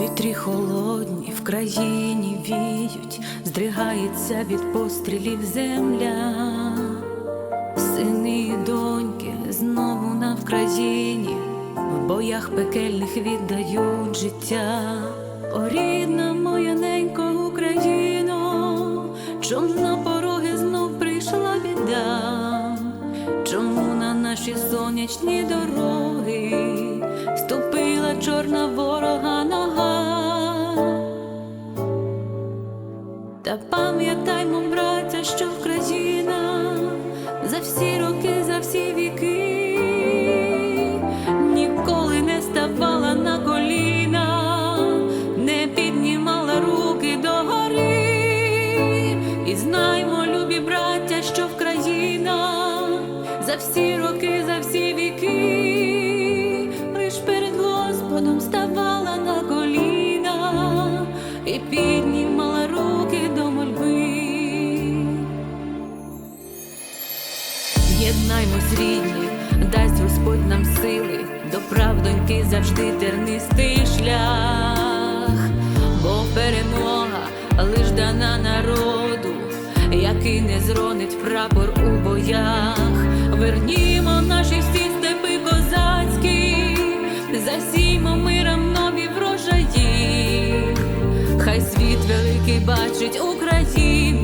Вітрі холодні в країні віють, здригається від пострілів земля, сини і доньки знову на Вкраїні, в боях пекельних віддають життя. О, рідна моя ненько Україно, чом на пороги знов прийшла біда? Чому на наші сонячні дороги ступила чорна ворога пам'ятаймо, браття, що Україна за всі роки, за всі віки ніколи не ставала на коліна, не піднімала руки догори. І знаймо, любі браття, що Україна за всі роки, за всі віки, лиш перед Господом ставала на коліна і піднімала Єднаймось, рідні, дасть Господь нам сили, до правдоньки завжди тернистий шлях, бо перемога лиш дана народу, який не зронить прапор у боях. Вернімо наші всі степи козацькі, засіймо миром нові врожаї. Хай світ великий бачить Україну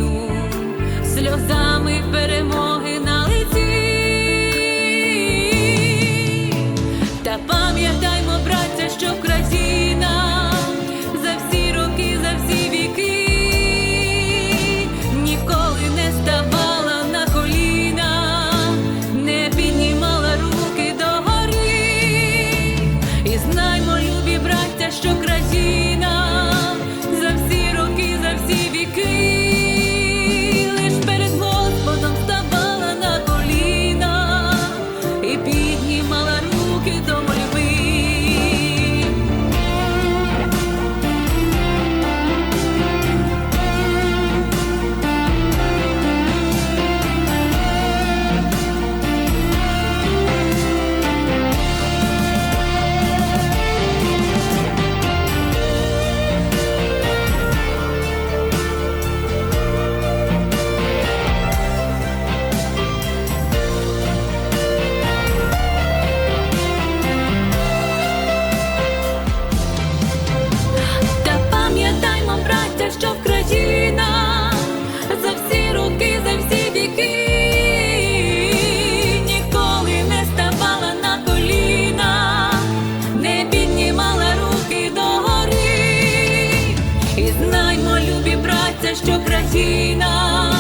І знаймо, любі браття, що країна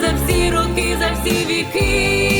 за всі роки, за всі віки.